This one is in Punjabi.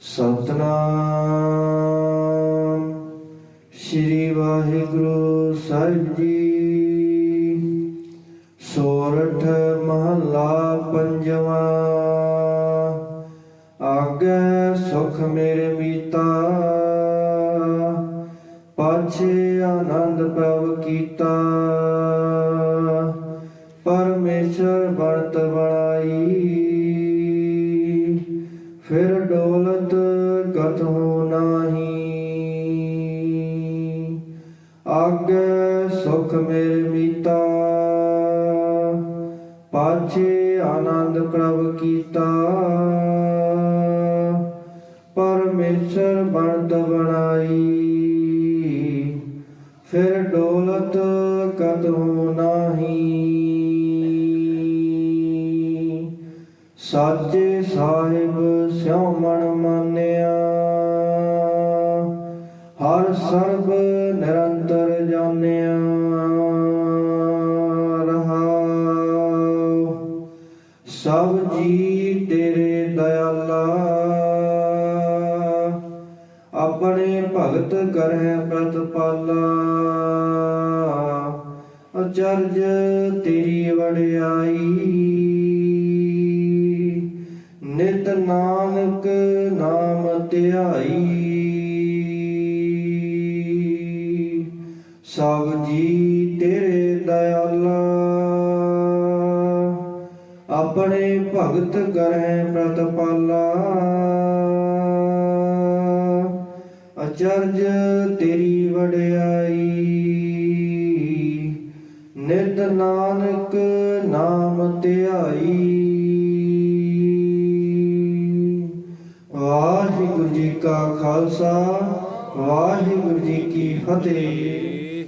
ਸਤਨਾਮ। ਸ੍ਰੀ ਵਾਹਿਗੁਰੂ ਸਾਹਿਬ ਜੀ। ਸੋਰਠ ਮਹੱਲਾ ਪੰਜਵਾਂ। ਆਗੇ ਸੁਖ ਮੇਰੇ ਮੀਤਾ। ਪਾਛੇ ਆਨੰਦ ਪ੍ਰਭ ਕੀਤਾ। ਪਰਮੇਸ਼ਰ ਬਣਤ ਬਣਾਈ। ਗਤ ਹੋ ਨਾਹੀ। ਆਗੇ ਸੁਖ ਮੇਰੇ ਮੀਤਾ। ਪਾਛੇ ਆਨੰਦ ਪ੍ਰਭ ਕੀਤਾ। ਪਰਮੇਸ਼ਰ ਬਣਤ ਬਣਾਈ। ਫਿਰ ਡੋਲਤ ਕਤ ਹੋ ਨਾਹੀ। ਸਾਚੇ ਸਾਹਿਬ ਸਿਉ ਮਨ ਮਾਨਿਆ ਸਰਬ ਨਿਰੰਤਰ ਜਾਣਿਆ ਰਹਾਉ। ਸਭ ਜੀ ਤੇਰੇ ਦਇਆਲਾ। ਆਪਣੇ ਭਗਤ ਕਰਹਿ ਪ੍ਰਤਪਾਲਾ। ਅਚਰਜ ਤੇਰੀ ਵਡਿਆਈ। ਨਿਤ ਨਾਨਕ ਨਾਮ ਧਿਆਈ। ਸਭ ਜੀ ਤੇਰੇ ਦਇਆਲਾ। ਆਪਣੇ ਭਗਤ ਕਰਹਿ ਪ੍ਰਤਪਾਲਾ। ਅਚਰਜ ਤੇਰੀ ਵਡਿਆਈ। ਨਿਤ ਨਾਨਕ ਨਾਮ ਧਿਆਈ। ਵਾਹਿਗੁਰੂ ਜੀ ਕਾ ਖਾਲਸਾ। ਵਾਹਿਗੁਰੂ ਜੀ ਕੀ ਫਤਿਹ।